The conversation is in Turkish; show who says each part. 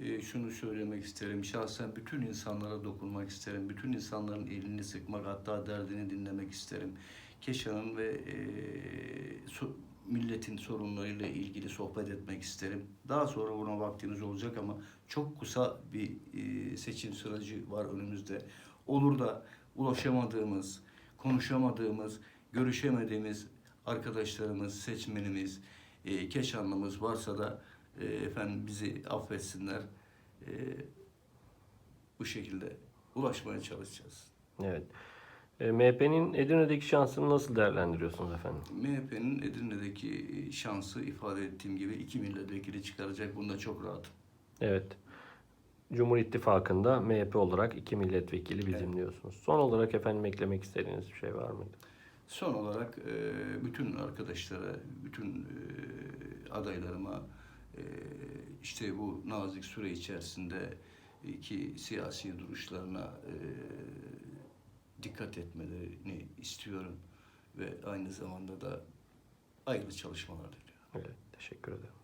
Speaker 1: e, şunu söylemek isterim. Şahsen bütün insanlara dokunmak isterim. Bütün insanların elini sıkmak hatta derdini dinlemek isterim. Keşan'ın ve e, so- milletin sorunlarıyla ilgili sohbet etmek isterim. Daha sonra buna vaktiniz olacak ama çok kısa bir e, seçim süreci var önümüzde. Olur da ulaşamadığımız, konuşamadığımız, görüşemediğimiz arkadaşlarımız, seçmenimiz, e, Keşanlımız varsa da e, efendim bizi affetsinler. E, bu şekilde ulaşmaya çalışacağız.
Speaker 2: Evet. E, MHP'nin Edirne'deki şansını nasıl değerlendiriyorsunuz efendim?
Speaker 1: MHP'nin Edirne'deki şansı ifade ettiğim gibi iki milletvekili çıkaracak. Bunda çok rahatım.
Speaker 2: Evet. Cumhur İttifakı'nda MHP olarak iki milletvekili bizim diyorsunuz. Son olarak efendim eklemek istediğiniz bir şey var mıydı?
Speaker 1: Son olarak e, bütün arkadaşlara, bütün e, adaylarıma e, işte bu nazik süre içerisinde ki siyasi duruşlarına e, dikkat etmelerini istiyorum ve aynı zamanda da hayırlı çalışmalar diliyorum.
Speaker 2: Evet. Teşekkür ederim.